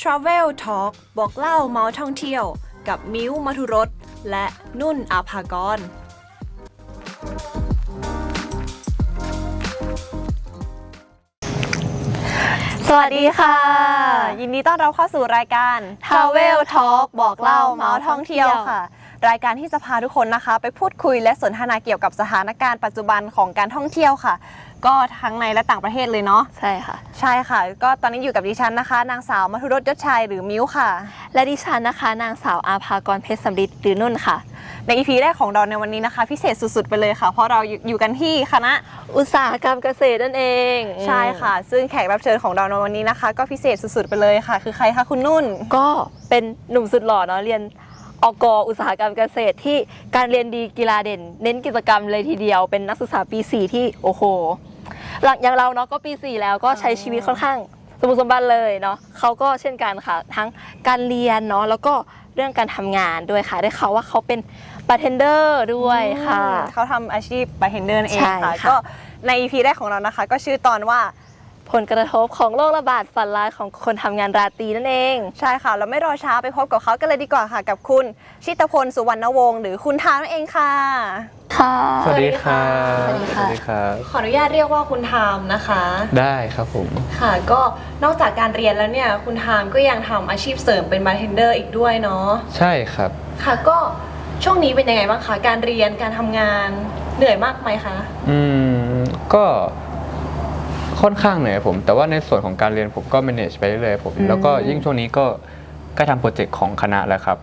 Travel Talk บอกเล่าเมาส์ท่องเที่ยว กับมิ้วมัทุรสและนุ่นอาภากร สวัสดีค่ะ ยินดีต้อนรับเข้าสู่รายการ Travel Talk บอกเล่าเมาส์ท่องเที่ยวค่ะ รายการที่จะพาทุกคนนะคะ ไปพูดคุยและสนทนาเกี่ยวกับสถานการณ์ปัจจุบันของการท่องเที่ยวค่ะ ก็ทั้งในและต่างประเทศเลยเนาะใช่ค่ะ ใช่ค่ะ ก็ตอนนี้อยู่กับดิฉันนะคะ นางสาวมัทุรสยศชัยหรือมิ้วค่ะ และดิฉันนะคะ นางสาวอาภากรเพชรสำริดหรือนุ่นค่ะ ใน EP แรกของเราในวันนี้นะคะ พิเศษสุดๆไปเลยค่ะ เพราะเราอยู่อยู่กันที่คณะอุตสาหกรรมเกษตรนั่นเองใช่ค่ะ ซึ่งแขกรับเชิญของเราในวันนี้นะคะ ก็พิเศษสุดๆไปเลยค่ะ คือใครคะคุณนุ่นก็เป็นหนุ่มสุดหล่อเนาะเรียนอกอุตสาหกรรมเกษตรที่การเรียนดีกีฬาเด่น เน้นกิจกรรมเลยทีเดียว เป็นนักศึกษาปี 4 ที่โอ้โห หลังอย่างเราเนาะก็ปี 4 แล้วก็ใช้ชีวิตค่อนข้างสมบูรณ์สมบันเลยเนาะเขาก็เช่นกันค่ะ ทั้งการเรียนเนาะแล้วก็เรื่องการทำงานด้วยค่ะ ได้ข่าวว่าเขาเป็นบาร์เทนเดอร์ด้วยค่ะ เขาทำอาชีพบาร์เทนเดอร์นั่นเองใช่ค่ะ ค่ะ ก็ใน EP แรกของเรานะคะ ก็ชื่อตอนว่า ผลกระทบของโรคระบาดฝันร้ายของคนทำงานราตรีนั่นเอง ใช่ค่ะเราไม่รอช้าไปพบกับเขากันเลยดีกว่าค่ะ กับคุณชิตพลสุวรรณวงศ์หรือคุณทามนั่นเองค่ะ ค่ะ สวัสดีครับสวัสดีค่ะ ครับขออนุญาตเรียกว่าคุณทามนะคะ ได้ครับผม ค่ะ ก็นอกจากการเรียนแล้วเนี่ย คุณทามก็ยังทำอาชีพเสริมเป็นบาร์เทนเดอร์อีกด้วยเนาะใช่ครับ ค่ะก็ช่วงนี้เป็นยังไงบ้างคะการเรียนการทำงานเหนื่อยมากไหมคะ อืมก็ ค่อนข้างเหนื่อยผมแต่ว่าในส่วนของการเรียนผมก็ manage ไปเรื่อยๆผมอืมแล้วก็ยิ่งช่วงนี้ก็ใกล้ทำโปรเจกต์ของคณะแล้วครับ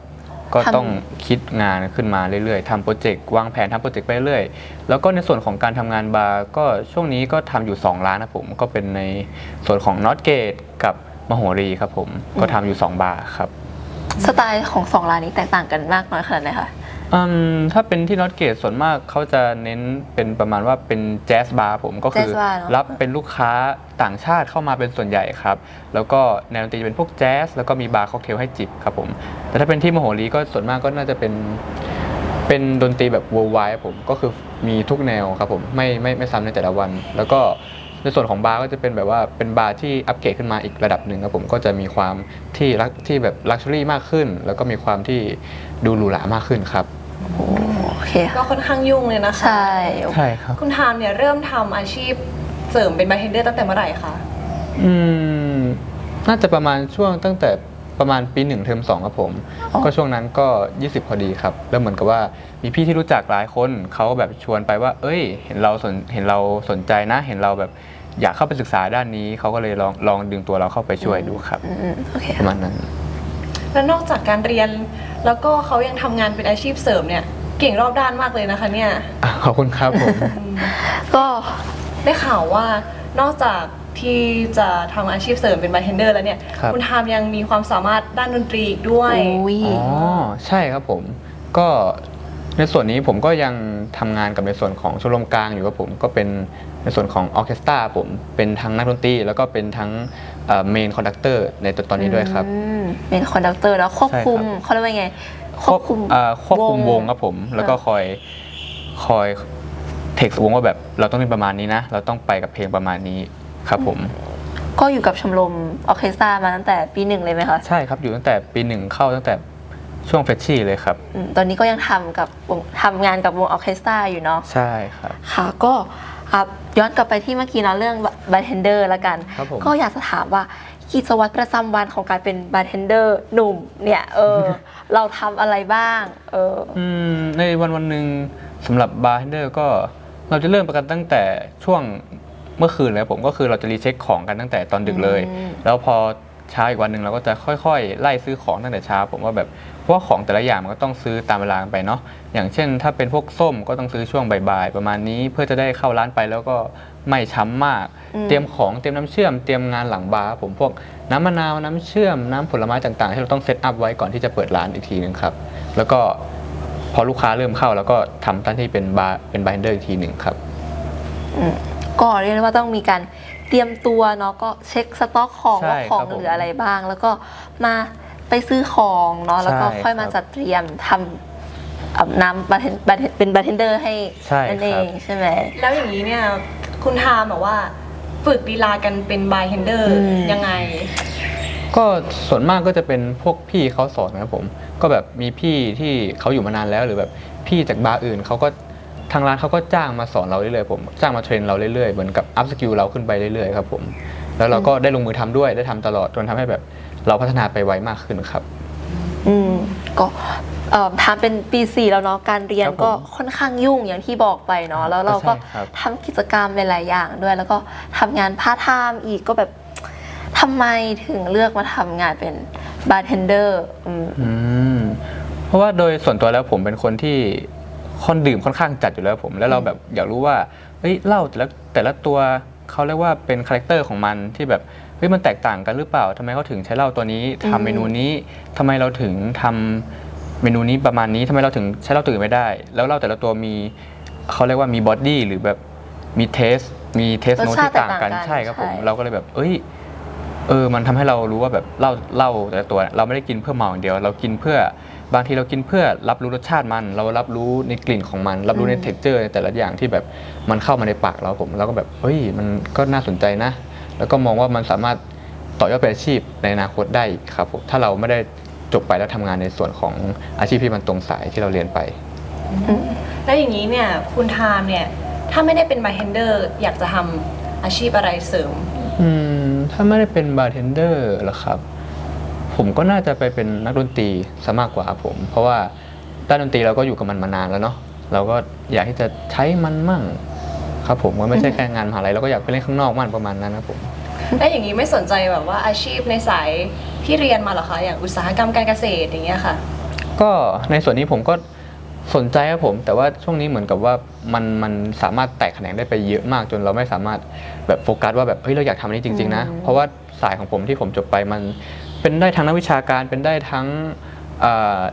ก็ทำต้องคิดงานขึ้นมาเรื่อยๆทำโปรเจกต์วางแผนทำโปรเจกต์ไปเรื่อยแล้วก็ในส่วนของการทำงานบาร์ก็ช่วงนี้ก็ทำอยู่ 2 ร้านนะผมก็เป็นในส่วนของ n o t g a t e กับมโหรีครับผมก็ทำอยู่ 2 บาร์ครับ สไตล์ของสองร้านนี้แตกต่างกันมากน้อยขนาดไหนคะ อืมถ้าเป็นที่นอตเกตส่วนมากเขาจะเน้นเป็นประมาณว่าเป็นแจ๊สบาร์ผมก็คือ Jazz bar เนอะ รับเป็นลูกค้าต่างชาติเข้ามาเป็นส่วนใหญ่ครับ แล้วก็แนวดนตรีจะเป็นพวกแจ๊สแล้วก็มีบาร์ค็อกเทลให้จิบครับผม แต่ถ้าเป็นที่มโหรีก็ส่วนมากก็น่าจะเป็น เป็นดนตรีแบบ worldwide ครับผมก็คือมีทุกแนวครับผมไม่ไม่ไม่ซ้ำในแต่ละวัน แล้วก็ในส่วนของบาร์ก็จะเป็นแบบว่าเป็นบาร์ที่อัปเกรดขึ้นมาอีกระดับหนึ่งครับผมก็จะมีความที่รักที่แบบลักชัวรี่มากขึ้น แล้วก็มีความที่ดูหรูหรามากขึ้นครับ โอเคก็ค่ะค่อนข้างยุ่งเลยนะคะ ใช่ใช่ครับ คุณทามเนี่ยเริ่มทำอาชีพเสริมเป็นบาร์เทนเดอร์ตั้งแต่เมื่อไหร่คะ อืม น่าจะประมาณช่วงตั้งแต่ประมาณปีหนึ่งเทอมสองครับผม ก็ช่วงนั้นก็ 20 พอดีครับ แล้วเหมือนกับว่ามีพี่ที่รู้จักหลายคนเขาแบบชวนไปว่า เอ้ย เห็นเราสนเห็นเราสนใจนะ เห็นเราแบบอยากเข้าไปศึกษาด้านนี้เขาก็เลยลองลองดึงตัวเราเข้าไปช่วยดูครับอืมโอเคประมาณนั้น แล้วนอกจากการเรียน แล้วก็เขายังทำงานเป็นอาชีพเสริมเนี่ย เก่งรอบด้านมากเลยนะคะเนี่ย อะขอบคุณครับผม ก็ได้ข่าวว่านอกจากที่จะทำอาชีพเสริมเป็นบาร์เทนเดอร์แล้วเนี่ยครับ ณทามยังมีความสามารถด้านดนตรีอีกด้วย อุ้ย อ๋อใช่ครับผมก็ในส่วนนี้ผมก็ยังทำงานกับในส่วนของชมรมกลางอยู่ครับผมก็เป็นในส่วนของออร์เคสตราผมเป็นทั้งนักดนตรีแล้วก็เป็นทั้งเมนคอนดักเตอร์ในตอนนี้ด้วยครับ อืม เป็นคอนดักเตอร์แล้วควบคุมใช่ครับเขาเรียกว่าไงควบคุมเอ่อควบคุมวงครับผม แล้วก็คอยคอยเทควงว่าแบบเราต้องเป็นประมาณนี้นะ เราต้องไปกับเพลงประมาณนี้ครับผม ก็อยู่กับชมรมออร์เคสตรามาตั้งแต่ปีหนึ่งเลยไหมคะ ใช่ครับอยู่ตั้งแต่ปีหนึ่งเข้าตั้งแต่ช่วงเฟชชี่เลยครับอืมตอนนี้ก็ยังทำกับวงทำงานกับวงออร์เคสตราอยู่เนาะใช่ครับ ค่ะก็อะย้อนกลับไปที่เมื่อกี้เนาะเรื่องบาร์เทนเดอร์ละกันครับผมก็อยากจะถามว่า กิจวัตรประจำวันของการเป็นบาร์เทนเดอร์หนุ่มเนี่ยเออ เราทำอะไรบ้าง เอออืมในวันวันหนึ่งสำหรับบาร์เทนเดอร์ก็เราจะเริ่มประกันตั้งแต่ช่วงเมื่อคืนเลยผมก็คือเราจะรีเช็คของกันตั้งแต่ตอนดึกเลยอืมแล้วพอ เช้าอีกวันหนึ่งเราก็จะค่อยๆ ไล่ซื้อของตั้งแต่เช้า ผมว่าแบบเพราะว่าของแต่ละอย่างมันก็ต้องซื้อตามเวลาไปเนาะอย่างเช่น ถ้าเป็นพวกส้มก็ต้องซื้อช่วงบ่ายๆประมาณนี้เพื่อจะได้เข้าร้านไปแล้วก็ไม่ช้ำมาก อืม เตรียมของเตรียมน้ำเชื่อมเตรียมงานหลังบาร์ผมพวกน้ำมะนาวน้ำเชื่อมน้ำผลไม้ต่างๆที่เราต้องเซตอัพไว้ก่อนที่จะเปิดร้านอีกทีหนึงครับแล้วก็พอลูกค้าเริ่มเข้าแล้วก็ทำตั้งที่เป็นบาร์เป็นบาร์เฮนเดอร์อีกทีหนึ่งครับอืมก็เรียกได้ว่าต้องมีการ เตรียมตัวเนาะก็เช็คสต็อกของใช่ว่าของครับผมเหลืออะไรบ้าง แล้วก็มาไปซื้อของเนาะแล้วก็ใช่ค่อยมาครับจัดเตรียมทำอาบน้ำบาร์เทนบาร์เทนเป็นบาร์เทนเดอร์ให้ใช่นั่นเอครับงใช่ไหมแล้วอย่างนี้เนี่ยคุณทามแบบว่าฝึกลีลากันเป็นบาร์เทนเดอร์อืมยังไง ก็ส่วนมากก็จะเป็นพวกพี่เขาสอนนะครับผม ก็แบบมีพี่ที่เขาอยู่มานานแล้วหรือแบบพี่จากบาร์อื่นเขาก็ ทางร้านเขาก็จ้างมาสอนเราเรื่อยๆผมจ้างมาเทรนเราเรื่อยๆเหมือนกับอัพสกิลเราขึ้นไปเรื่อยๆครับผมแล้วเราก็ได้ลงมือทำด้วยได้ทำตลอดจนทำให้แบบเราพัฒนาไปไวมากขึ้นครับ อืมก็เอ่อทำเป็นปีสี่แล้วเนาะการเรียนครับผมก็ค่อนข้างยุ่งอย่างที่บอกไปเนาะแล้วเราก็ใช่ครับทำกิจกรรมหลาย ๆ อย่างด้วย แล้วก็ทำงานพาร์ทไทม์อีกก็แบบทำไมถึงเลือกมาทำงานเป็นบาร์เทนเดอร์อืมอืมเพราะว่าโดยส่วนตัวแล้วผมเป็นคนที่ ค่อนดื่มค่อนข้างจัดอยู่แล้วผม แล้วเราแบบอยากรู้ว่าเฮ้ยเหล้าแต่ละแต่ละตัวเขาเรียกว่าเป็นคาแรคเตอร์ของมันที่แบบเฮ้ยมันแตกต่างกันหรือเปล่าทำไมเขาถึงใช้เหล้าตัวนี้ทำอืมเมนูนี้ทำไมเราถึงทำเมนูนี้ประมาณนี้ทำไมเราถึงใช้เหล้าตัวอื่นไม่ได้ แล้วเหล้าแต่ละตัวมีเขาเรียกว่ามีบอดี้หรือแบบมีเทสมีเทสรสโนชาติที่ต่างกันแตกต่างกันใช่ครับผมใช่ เราก็เลยแบบ เอ้ย เออ มันทำให้เรารู้ว่าแบบเหล้าเหล้าแต่ละตัวเราไม่ได้กินเพื่อเมาอย่างเดียว เรากินเพื่อ บางทีเรากินเพื่อรับรู้รสชาติมัน เรารับรู้ในกลิ่นของมัน รับรู้ในเท็กเจอร์แต่ละอย่างที่แบบมันเข้ามาในปากเราผมเราก็แบบเฮ้ยมันก็น่าสนใจนะ แล้วก็มองว่ามันสามารถต่อยอดเป็นอาชีพในอนาคตได้อีกครับผมถ้าเราไม่ได้จบไปแล้วทำงานในส่วนของอาชีพที่มันตรงสายที่เราเรียนไปอืมแล้วอย่างนี้เนี่ยคุณทามเนี่ยถ้าไม่ได้เป็นบาร์เทนเดอร์อยากจะทำอาชีพอะไรเสริม อืมถ้าไม่ได้เป็นบาร์เทนเดอร์หรอครับ ผมก็น่าจะไปเป็นนักดนตรีซะมากกว่าครับผม เพราะว่าด้านดนตรีเราก็อยู่กับมันมานานแล้วเนาะเราก็อยากที่จะใช้มันมั่ง ครับผมก็ไม่ใช่แค่งานมหาลัยเราก็อยากไปเล่นข้างนอกมั่งประมาณนั้นครับผมแล้วอย่างนี้ไม่สนใจแบบว่าอาชีพในสายที่เรียนมาเหรอคะอย่างอุตสาหกรรมการเกษตรอย่างเงี้ยค่ะ ก็ในส่วนนี้ผมก็สนใจครับผม แต่ว่าช่วงนี้เหมือนกับว่ามันมันสามารถแตกแขนงได้ไปเยอะมากจนเราไม่สามารถแบบโฟกัสว่าแบบเฮ้ยเราอยากทำอันนี้จริง ๆ นะอืมเพราะว่าสายของผมที่ผมจบไปมัน เป็นได้ทั้งนักวิชาการเป็นได้ทั้ง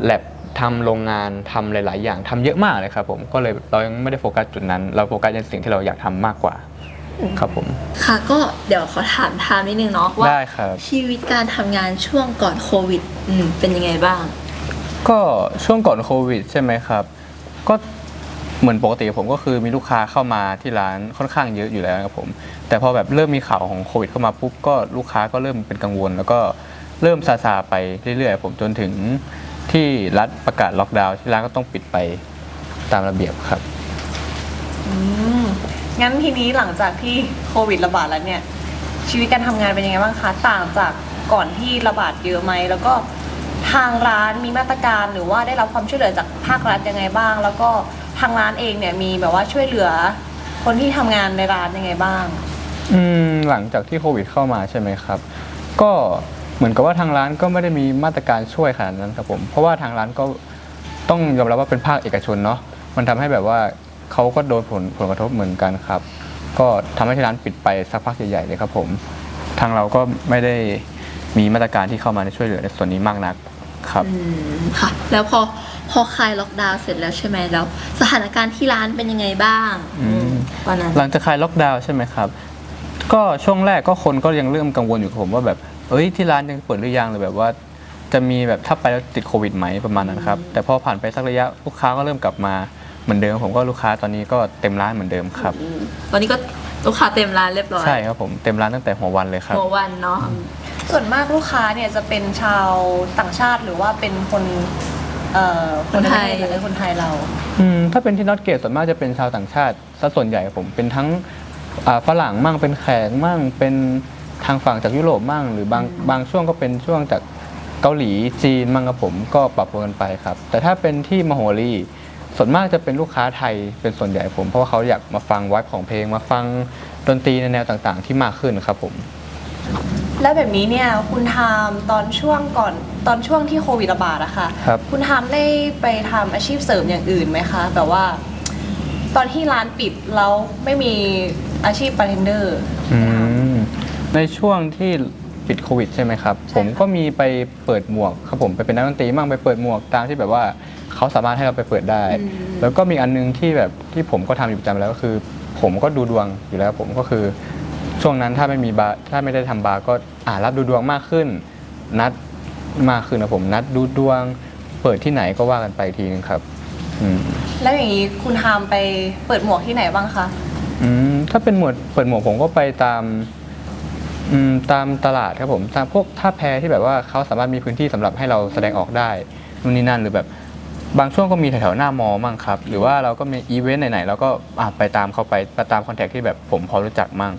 แลบทำโรงงานทำหลาย ๆ อย่างทำเยอะมากเลยครับผมก็เลยเรายังไม่ได้โฟกัสจุดนั้น เราโฟกัสในสิ่งที่เราอยากทำมากกว่าครับผมค่ะก็เดี๋ยวขอถามทามนิดนึงเนาะว่าได้ครับชีวิตการทำงานช่วงก่อนโควิดอืมเป็นยังไงบ้าง ก็ช่วงก่อนโควิด ใช่ไหมครับ ก็เหมือนปกติผมก็คือมีลูกค้าเข้ามาที่ร้านค่อนข้างเยอะอยู่แล้วครับผม แต่พอแบบเริ่มมีข่าวของโควิดเข้ามาปุ๊บก็ลูกค้าก็เริ่มเป็นกังวล แล้วก็ เริ่มซาซาๆไปเรื่อยๆผมจนถึงที่รัฐประกาศล็อกดาวน์ที่ร้านก็ต้องปิดไปตามระเบียบครับ อืมงั้นทีนี้หลังจากที่โควิดระบาดแล้วเนี่ย ชีวิตการทำงานเป็นยังไงบ้างคะต่างจากก่อนที่ระบาดเยอะไหมแล้วก็ทางร้านมีมาตรการหรือว่าได้รับความช่วยเหลือจากภาครัฐยังไงบ้าง แล้วก็ทางร้านเองเนี่ยมีแบบว่าช่วยเหลือ คนที่ทำงานในร้านยังไงบ้าง อืมหลังจากที่โควิดเข้ามาใช่ไหมครับ ก็ เหมือนกับว่าทางร้านก็ไม่ได้มีมาตรการช่วยขนาดนั้นครับผมเพราะว่าทางร้านก็ต้องยอมรับว่าเป็นภาคเอกชนเนาะมันทำให้แบบว่าเขาก็โดนผลผลกระทบเหมือนกันครับ ก็ทำให้ที่ร้านปิดไปสักพักใหญ่ๆเลยครับผม ทางเราก็ไม่ได้มีมาตรการที่เข้ามาในช่วยเหลือในส่วนนี้มากนักครับอืมค่ะ แล้วพอพอคลายล็อกดาวน์เสร็จแล้วใช่ไหมแล้ว สถานการณ์ที่ร้านเป็นยังไงบ้างอืมตอนนั้นหลังจากคลายล็อกดาวน์ใช่ไหมครับ ก็ช่วงแรกก็คนก็ยังเริ่มกังวลอยู่กับผมว่าแบบ เอ้ยที่ร้านยังเปิดหรือยังหรือแบบว่า จะมีแบบถ้าไปแล้วติดโควิดไหมประมาณนั้นครับแต่พอผ่านไปสักระยะลูกค้าก็เริ่มกลับมาเหมือนเดิม ผมก็ลูกค้าตอนนี้ก็เต็มร้านเหมือนเดิมครับ อืมตอนนี้ก็ลูกค้าเต็มร้านเรียบร้อยใช่ครับผมเต็มร้านตั้งแต่หัววันเลยครับ หัววันเนาะส่วนมากลูกค้าเนี่ยจะเป็นชาวต่างชาติหรือว่าเป็นคนเอ่อคนไทยหรือคนไทยเรา อืมถ้าเป็นที่นอตเกตส่วนมากจะเป็นชาวต่างชาติซะส่วนใหญ่ครับผมเป็นทั้งอ่าฝรั่งมั่งเป็นแขกมั่งเป็น ทางฝั่งจากยุโรปมั่งหรือบางบางช่วงก็เป็นช่วงจากเกาหลีจีนมั่งครับผมก็ปรับตัวกันไปครับ แต่ถ้าเป็นที่มโหรีส่วนมากจะเป็นลูกค้าไทยเป็นส่วนใหญ่ผม เพราะว่าเขาอยากมาฟังวัดของเพลงมาฟังดนตรีในแนวต่างๆ ที่มากขึ้นครับผมแล้วแบบนี้เนี่ยคุณทามตอนช่วงก่อนตอนช่วงที่โควิดระบาดอะค่ะครับคุณทามได้ไปทำอาชีพเสริมอย่างอื่นไหมคะแบบว่า ตอนที่ร้านปิดแล้วไม่มีอาชีพบาร์เทนเดอร์อืม ในช่วงที่ปิดโควิดใช่ไหมครับใช่ผมค่ะก็มีไปเปิดหมวกครับผมไปเป็นนักดนตรีมั่งไปเปิดหมวกตามที่แบบว่าเขาสามารถให้เราไปเปิดได้ แล้วก็มีอันนึงที่แบบที่ผมก็ทำอยู่ประจำแล้วก็คือ ผมก็ดูดวงอยู่แล้ว ผมก็คือช่วงนั้นถ้าไม่มีบาร์ถ้าไม่ได้ทำบาร์ก็อ่ารับดูดวงมากขึ้น นัดมากขึ้นนะผมนัดดูดวง เปิดที่ไหนก็ว่ากันไปทีนึงครับอืมแล้วอย่างนี้คุณทามไปเปิดหมวกที่ไหนบ้างคะอืมถ้าเป็นหมวดเปิดหมวกผมก็ไปตาม อืมตามตลาดครับผมตามพวกท่าแพที่แบบว่าเขาสามารถมีพื้นที่สำหรับให้เราแสดงออกได้นู่นนี่นั่นหรือแบบบางช่วงก็มีแถวๆหน้ามอมั่งครับ หรือว่าเราก็มีอีเวนต์ไหนๆเราก็อะไปตามเขาไปไปตามคอนแทคที่แบบผมพอรู้จักมั่ง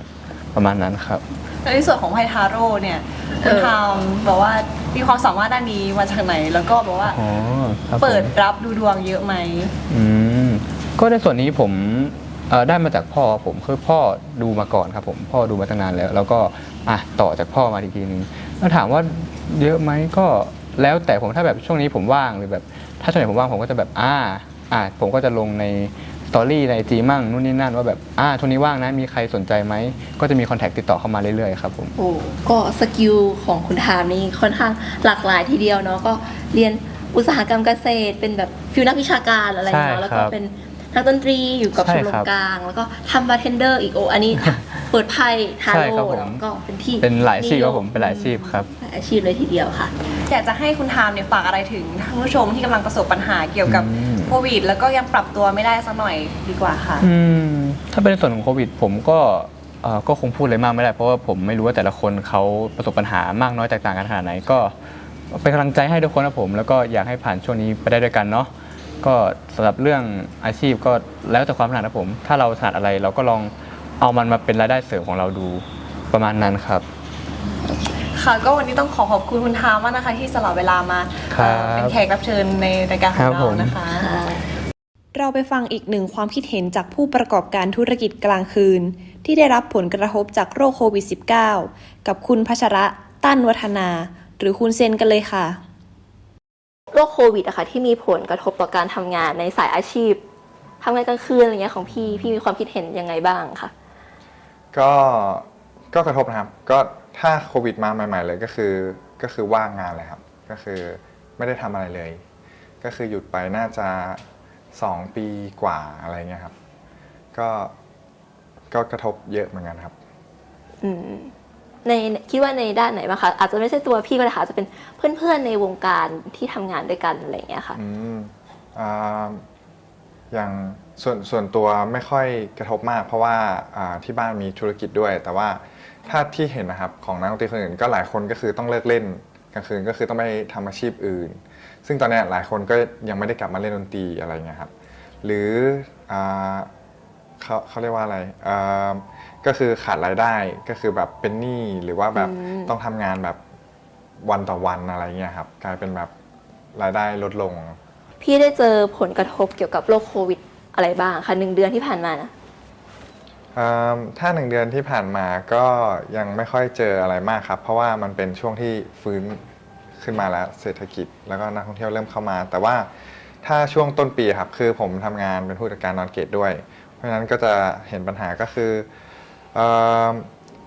ประมาณนั้นครับ แล้วในส่วนของไพทาโร่เนี่ยคุณทำบอกว่ามีความสามารถด้านนี้มาจากไหน แล้วก็บอกว่าอ๋อครับผม เปิดรับดูดวงเยอะไหม อืมก็ในส่วนนี้ผมเอ่อ ได้มาจากพ่อผมคือพ่อดูมาก่อนครับผมพ่อดูมาตั้งนานแล้ว แล้วก็อะต่อจากพ่อมาอีกทีนึงแล้วถามว่าเยอะไหมก็แล้วแต่ผมถ้าแบบช่วงนี้ผมว่างหรือแบบ ถ้าช่วงไหนผมว่างผมก็จะแบบอ่าอ่าผมก็จะลงในสตอรี่ในจีมั่งนู่นนี่นั่นว่าแบบอ่าช่วงนี้ว่างนะมีใครสนใจไหมก็จะมีคอนแทคติดต่อเข้ามาเรื่อยๆครับผมโอ้ก็สกิลของคุณทามนี่ค่อนข้างหลากหลายทีเดียวเนาะก็เรียนอุตสาหกรรมเกษตร เป็นแบบฟิลนักวิชาการอะไรใช่เนาะแล้วคก็รับเป็น นักดนตรีอยู่กับใช่ชมรครัมบกลาง แล้วก็ทำบาร์เทนเดอร์อีกโออันนี้ เปิดไพ่ทาใช่โร่ครับผมเนาะก็เป็นที่เป็นหลายอาชีพครับผมเป็นหลายอาชีพครับ หลายอาชีพเลยทีเดียวค่ะ อยากจะให้คุณทามเนี่ยฝากอะไรถึงท่านผู้ชมที่กำลังประสบปัญหาเกี่ยวกับอืม โควิด แล้วก็ยังปรับตัวไม่ได้สักหน่อยดีกว่าค่ะ อืมถ้าเป็นในส่วนของโควิด ผมก็เอ่อก็คงพูดอะไรมากไม่ได้ เพราะว่าผมไม่รู้ว่าแต่ละคนเขาประสบปัญหามากน้อยแตกต่างกันขนาดไหนก็เป็นกำลังใจให้ทุกคนนะผม แล้วก็อยากให้ผ่านช่วงนี้ไปได้ด้วยกันเนาะ ก็สำหรับเรื่องอาชีพก็แล้วแต่ความถนัดนะผม ถ้าเราถนัดอะไรเราก็ลองเอามันมาเป็นรายได้เสริมของเราดูประมาณนั้นครับ ค่ะ ก็วันนี้ต้องขอขอบคุณคุณทามมากนะคะ ที่สละเวลามาครับเอ่อเป็นแขกรับเชิญในรายการขครัองบเราผมนะคะ เราไปฟังอีกหนึ่งความคิดเห็นจากผู้ประกอบการธุรกิจกลางคืน ที่ได้รับผลกระทบจากโรคโควิด -19 กับคุณพัชระ ตั้นวัฒนา หรือคุณเซนกันเลยค่ะ โรคโควิดอะค่ะที่มีผลกระทบต่อการทำงานในสายอาชีพทำงานกลางคืนอะไรเงี้ยของพี่พี่มีความคิดเห็นยังไงบ้างคะก็ก็กระทบนะครับ ก็ถ้าโควิดมาใหม่ ๆ เลยก็คือก็คือว่างงานเลยครับ ก็คือไม่ได้ทำอะไรเลย ก็คือหยุดไปน่าจะสองปีกว่าอะไรเงี้ยครับ ก็ก็กระทบเยอะเหมือนกันครับ อืม ในคิดว่าในด้านไหนบ้างคะอาจจะไม่ใช่ตัวพี่ก็ได้ค่ะจะเป็นเพื่อนๆในวงการที่ทำงานด้วยกันอะไรเงี้ยค่ะอืมอ่าอย่างส่วนส่วนตัวไม่ค่อยกระทบมาก เพราะว่าที่บ้านมีธุรกิจด้วย แต่ว่าถ้าที่เห็นนะครับของนักดนตรีคนอื่นก็หลายคนก็คือต้องเลิกเล่นกลางคืนก็คือต้องไปทำอาชีพอื่น ซึ่งตอนนี้หลายคนก็ยังไม่ได้กลับมาเล่นดนตรีอะไรเงี้ยครับหรืออ เขาเขาเรียกว่าอะไรอ่าก็คือขาดรายได้ก็คือแบบเป็นหนี้หรือว่าแบบอืม ต้องทำงานแบบวันต่อวันอะไรเงี้ยครับกลายเป็นแบบรายได้ลดลง พี่ได้เจอผลกระทบเกี่ยวกับโรคโควิดอะไรบ้างคะหนึ่งเดือนที่ผ่านมานะ เอิ่มถ้าหนึ่งเดือนที่ผ่านมาก็ยังไม่ค่อยเจออะไรมากครับ เพราะว่ามันเป็นช่วงที่ฟื้นขึ้นมาแล้วเศรษฐกิจแล้วก็นักท่องเที่ยวเริ่มเข้ามา แต่ว่าถ้าช่วงต้นปีครับคือผมทำงานเป็นผู้จัดการนอนเกตด้วย เพราะฉะนั้นก็จะเห็นปัญหาก็คือเอิ่ม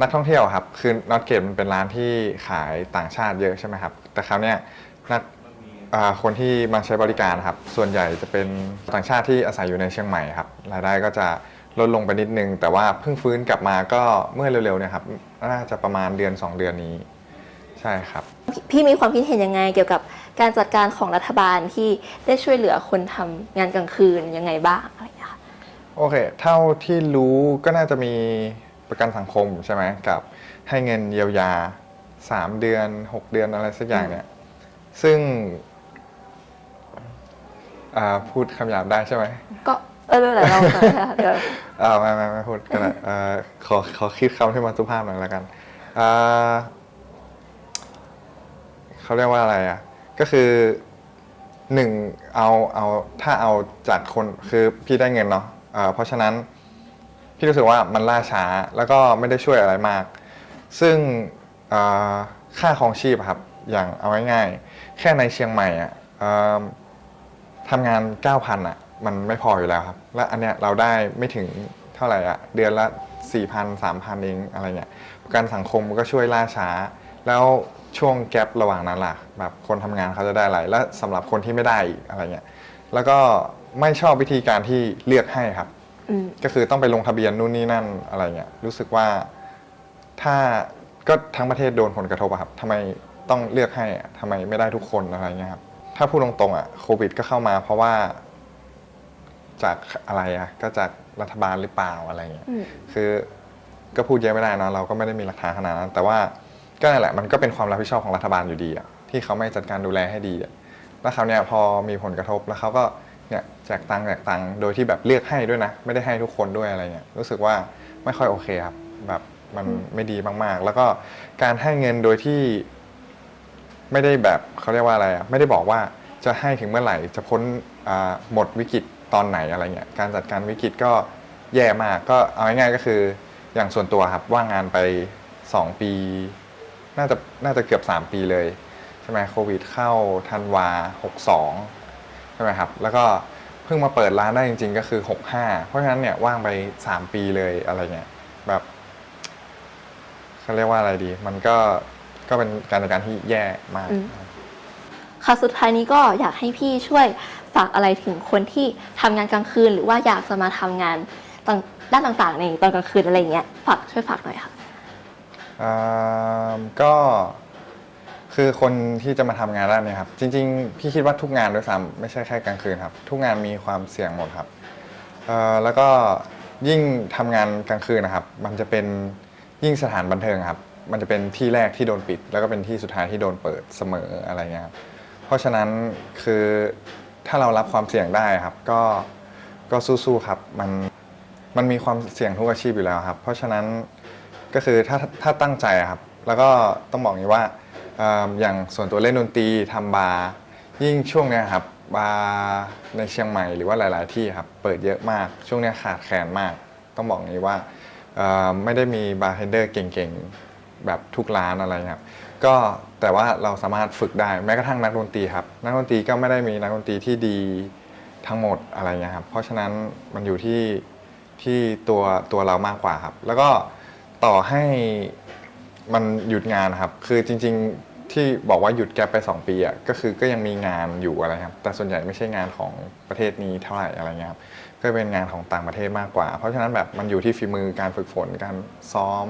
นักท่องเที่ยวครับ คือนอตเกตมันเป็นร้านที่ขายต่างชาติเยอะใช่ไหมครับ แต่คราวเนี้ยนักอ่าคนที่มาใช้บริการครับ ส่วนใหญ่จะเป็นต่างชาติที่อาศัยอยู่ในเชียงใหม่ครับ รายได้ก็จะลดลงไปนิดนึง แต่ว่าเพิ่งฟื้นกลับมาก็เมื่อเร็วๆเนี่ยครับ น่าจะประมาณเดือน 2 เดือนนี้ ใช่ครับพพี่มีความคิดเห็นยังไงเกี่ยวกับการจัดการของรัฐบาลที่ได้ช่วยเหลือคนทำงานกลางคืนยังไงบ้าง โอเค เท่าที่รู้ก็น่าจะมีประกันสังคมใช่ไหมกับให้เงินเยียวยา 3 เดือน 6 เดือนอะไรสักอย่างเนี่ย ซึ่งอ่าพูดคำหยาบได้ใช่ไหมก็เออไม่เป็นไรเราเดี๋ยวอ่าไม่ไม่ไม่พูดกันละเอ่อขอขอคิดคำที่มันสุภาพหน่อยละกันอ่าเขาเรียกว่าอะไรอะ ก็คือหนึ่งเอาเอาถ้าเอาจากคนคือพี่ได้เงินเนาะ อ่าเพราะฉะนั้นพี่รู้สึกว่ามันล่าช้าแล้วก็ไม่ได้ช่วยอะไรมาก ซึ่งอ่าค่าครองชีพอะครับอย่างเอาง่ายๆแค่ในเชียงใหม่อะอ่าทำงาน 9,000อะมันไม่พออยู่แล้วครับ และอันเนี้ยเราได้ไม่ถึงเท่าไหร่อะเดือนละ 4,000 3,000เองอะไรเงี้ยประกันสังคมก็ช่วยล่าช้า แล้วช่วงแกลระหว่างนั้นล่ะแบบคนทำงานเขาจะได้อะไรและสำหรับคนที่ไม่ได้อีกอะไรเงี้ยแล้วก็ ไม่ชอบวิธีการที่เลือกให้ครับ อืม ก็คือต้องไปลงทะเบียนนู่นนี่นั่นอะไรเงี้ยรู้สึกว่าถ้าก็ทั้งประเทศโดนผลกระทบอะครับทำไมต้องเลือกให้อะทำไมไม่ได้ทุกคนอะไรเงี้ยครับถ้าพูดตรงๆอะโควิด ก็เข้ามาเพราะว่า จากอะไรอะก็จากรัฐบาลหรือเปล่าอะไรเงี้ย อืม คือก็พูดเยอะไม่ได้เนอะเราก็ไม่ได้มีหลักฐานขนาดนั้น แต่ว่าก็นั่นแหละมันก็เป็นความรับผิดชอบของรัฐบาลอยู่ดีอะที่เขาไม่จัดการดูแลให้ดีอะแล้วเขาวเนี่ยพอมีผลกระทบแล้วเขาก็ เนี่ยแจกตังค์แจกตังค์โดยที่แบบเลือกให้ด้วยนะ ไม่ได้ให้ทุกคนด้วยอะไรเงี้ยรู้สึกว่าไม่ค่อยโอเคครับ แบบมันไม่ดีมากๆ แล้วก็การให้เงินโดยที่ไม่ได้แบบเขาเรียกว่าอะไรอะไม่ได้บอกว่าจะให้ถึงเมื่อไหร่จะพ้นอ่าหมดวิกฤตตอนไหนอะไรเงี้ยการจัดการวิกฤตก็แย่มากก็เอาง่ายๆก็คืออย่างส่วนตัวครับว่างงานไป 2 ปี น่าจะน่าจะเกือบ 3 ปีเลย ใช่ไหมโควิดเข้าธันวา 62ใช่ไหมครับ แล้วก็เพิ่งมาเปิดร้านได้จริง ๆ ก็คือ 65 เพราะฉะนั้นเนี่ยว่างไป 3 ปีเลยอะไรเงี้ยแบบเขาเรียกว่าอะไรดี มันก็ก็เป็นการจัดการที่แย่มากอืมค่ะสุดท้ายนี้ก็อยากให้พี่ช่วยฝากอะไรถึงคนที่ทำงานกลางคืน หรือว่าอยากจะมาทำงานต่างด้านต่างๆในตอนกลางคืนอะไรอย่างเงี้ยฝากช่วยฝากหน่อยค่ะอ่าก็ คือคนที่จะมาทำงานด้านเนี้ครับ จริงๆ พี่คิดว่าทุกงานด้วยซ้ำไม่ใช่แค่กลางคืนครับ ทุกงานมีความเสี่ยงหมดครับเอ่อแล้วก็ยิ่งทำงานกลางคืนนะครับ มันจะเป็นยิ่งสถานบันเทิงครับ มันจะเป็นที่แรกที่โดนปิด แล้วก็เป็นที่สุดท้ายที่โดนเปิดเสมออะไรเงี้ยครับเพราะฉะนั้นคือถ้าเรารับความเสี่ยงได้ครับ ก็ก็สู้ๆครับมันมันมีความเสี่ยงทุกอาชีพอยู่แล้วครับ เพราะฉะนั้นก็คือถ้าถ้าตั้งใจอะครับ แล้วก็ต้องบอกอย่างนี้ว่า เอิ่มอย่างส่วนตัวเล่นดนตรีทำบาร์ยิ่งช่วงเนี้ยครับบาร์ในเชียงใหม่หรือว่าหลาย ๆ ที่ครับเปิดเยอะมากช่วงเนี้ยขาดแคลนมาก ต้องบอกอย่างนี้ว่าเอ่อไม่ได้มีบาร์เทนเดอร์เก่ง ๆ แบบทุกร้านอะไรครับก็แต่ว่าเราสามารถฝึกได้แม้กระทั่งนักดนตรีครับนักดนตรีก็ไม่ได้มีนักดนตรีที่ดีทั้งหมดอะไรเงี้ยครับเพราะฉะนั้นมันอยู่ที่ที่ตัวตัวเรามากกว่าครับ แล้วก็ต่อให้ มันหยุดงานนะครับ คือจริง ๆ ที่บอกว่าหยุดแกไป 2 ปีอะก็คือก็ยังมีงานอยู่อะไรครับ แต่ส่วนใหญ่ไม่ใช่งานของประเทศนี้เท่าไหร่อะไรเงี้ยครับก็เป็นงานของต่างประเทศมากกว่า เพราะฉะนั้นแบบมันอยู่ที่ฝีมือการฝึกฝนการซ้อม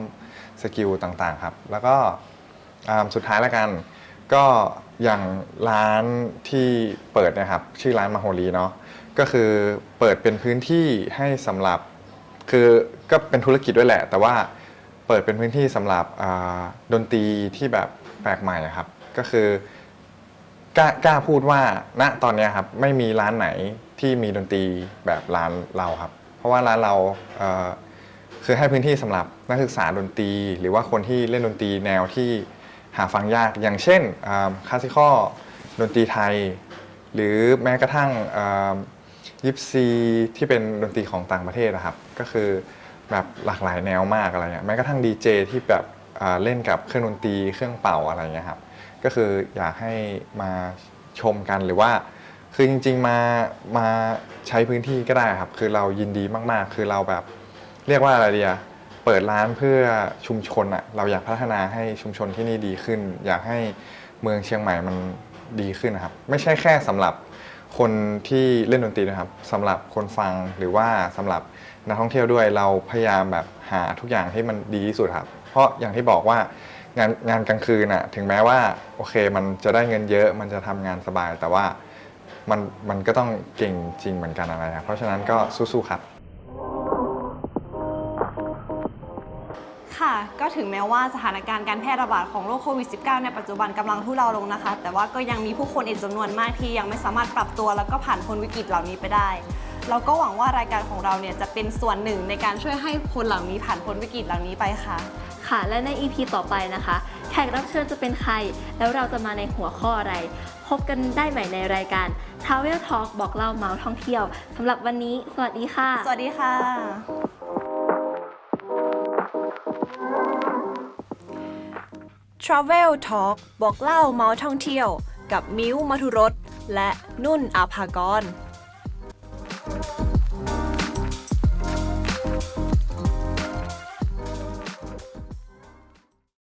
สกิลต่างๆครับ แล้วก็อ่าสุดท้ายแล้วกัน ก็อย่างร้านที่เปิดนะครับ ชื่อร้านมาโฮลีเนาะก็คือเปิดเป็นพื้นที่ให้สำหรับ คือก็เป็นธุรกิจด้วยแหละ แต่ว่าเปิดเป็นพื้นที่สำหรับอ่าดนตรีที่แบบ แปลกใหม่อะครับ ก็คือกล้ากล้าพูดว่าณตอนเนี้ยครับไม่มีร้านไหนที่มีดนตรีแบบร้านเราครับ เพราะว่าร้านเราเอ่อคือให้พื้นที่สำหรับนักศึกษาดนตรี หรือว่าคนที่เล่นดนตรีแนวที่หาฟังยากอย่างเช่นคลาสสิคอลดนตรีไทย หรือแม้กระทั่งยิปซีที่เป็นดนตรีของต่างประเทศนะครับ ก็คือแบบหลากหลายแนวมากอะไรเงี้ยแม้กระทั่งดีเจที่แบบ เล่นกับเครื่องดนตรีเครื่องเป่าอะไรเงี้ยครับก็คืออยากให้มาชมกันหรือว่า คือจริง ๆมามาใช้พื้นที่ก็ได้ครับ คือเรายินดีมากๆ คือเราแบบเรียกว่าอะไรดีอะเปิดร้านเพื่อชุมชนอะเราอยากพัฒนาให้ชุมชนที่นี่ดีขึ้น อยากให้เมืองเชียงใหม่มันดีขึ้นนะครับ ไม่ใช่แค่สำหรับคนที่เล่นดนตรีนะครับสำหรับคนฟังหรือว่าสำหรับนักท่องเที่ยวด้วยเราพยายามแบบหาทุกอย่างให้มันดีที่สุดครับ เพราะอย่างที่บอกว่างานงานกลางคืนน่ะถึงแม้ว่าโอเคมันจะได้เงินเยอะมันจะทำงานสบาย แต่ว่ามันมันก็ต้องเก่งจริงเหมือนกันอะไรครับเพราะฉะนั้นก็สู้ๆครับ ค่ะ ก็ถึงแม้ว่าสถานการณ์การแพร่ระบาดของโรคโควิด -19 ในปัจจุบันกำลังทุเลาลงนะคะ แต่ว่าก็ยังมีผู้คนอีกจำนวนมากที่ยังไม่สามารถปรับตัวแล้วก็ผ่านพ้นวิกฤตเหล่านี้ไปได้ เราก็หวังว่ารายการของเราเนี่ยจะเป็นส่วนหนึ่งในการช่วยให้คนเหล่านี้ผ่านพ้นวิกฤตเหล่านี้ไปค่ะ ค่ะ และใน EP ต่อไปนะคะ แขกรับเชิญจะเป็นใคร แล้วเราจะมาในหัวข้ออะไร พบกันได้ใหม่ในรายการ Travel Talk บอกเล่าเมาส์ท่องเที่ยวสำหรับวันนี้ สวัสดีค่ะ สวัสดีค่ะ Travel Talk บอกเล่าเมาส์ท่องเที่ยว กับมิ้วมัทุรสและนุ่นอาภากร